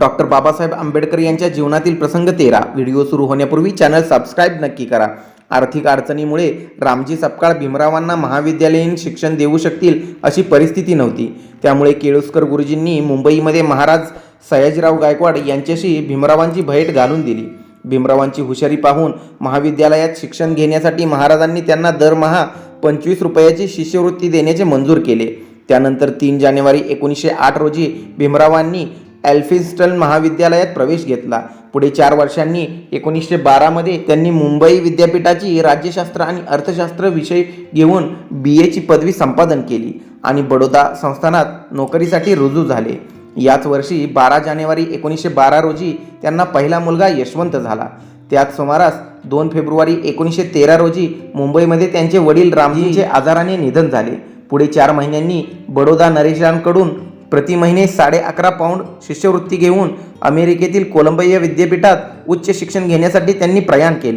Doctor Babasaheb Ambedkar यांच्या जीवनातील प्रसंग तेरा. व्हिडिओ सुरू होण्यापूर्वी चॅनल सबस्क्राईब नक्की करा. आर्थिक अडचणीमुळे रामजी सपकाळ भीमरावांना महाविद्यालयीन शिक्षण देऊ शकतील अशी परिस्थिती नव्हती. त्यामुळे केळुसकर गुरुजींनी मुंबईमध्ये महाराज सयाजीराव गायकवाड यांच्याशी भीमरावांची भेट घालून दिली. भीमरावांची हुशारी पाहून महाविद्यालयात शिक्षण घेण्यासाठी महाराजांनी त्यांना दरमहा पंचवीस रुपयाची शिष्यवृत्ती देण्याचे मंजूर केले. त्यानंतर तीन जानेवारी एकोणीसशे आठ रोजी भीमरावांनी ॲल्फिन्स्टन महाविद्यालयात प्रवेश घेतला. पुढे चार वर्षांनी एकोणीसशे बारामध्ये त्यांनी मुंबई विद्यापीठाची राज्यशास्त्र आणि अर्थशास्त्र विषय घेऊन बी एची पदवी संपादन केली आणि बडोदा संस्थानात नोकरीसाठी रुजू झाले. याच वर्षी बारा जानेवारी एकोणीसशे बारा रोजी त्यांना पहिला मुलगा यशवंत झाला. त्याच सुमारास दोन फेब्रुवारी एकोणीसशे तेरा रोजी मुंबईमध्ये त्यांचे वडील रामजींचे आजाराने निधन झाले. पुढे चार महिन्यांनी बडोदा नरेशांकडून प्रति महिने साडे अकरा पाऊंड शिष्यवृत्ती घेऊन अमेरिकेतील कोलंबिया विद्यापीठात उच्च शिक्षण घेण्यासाठी त्यांनी प्रयाण केले.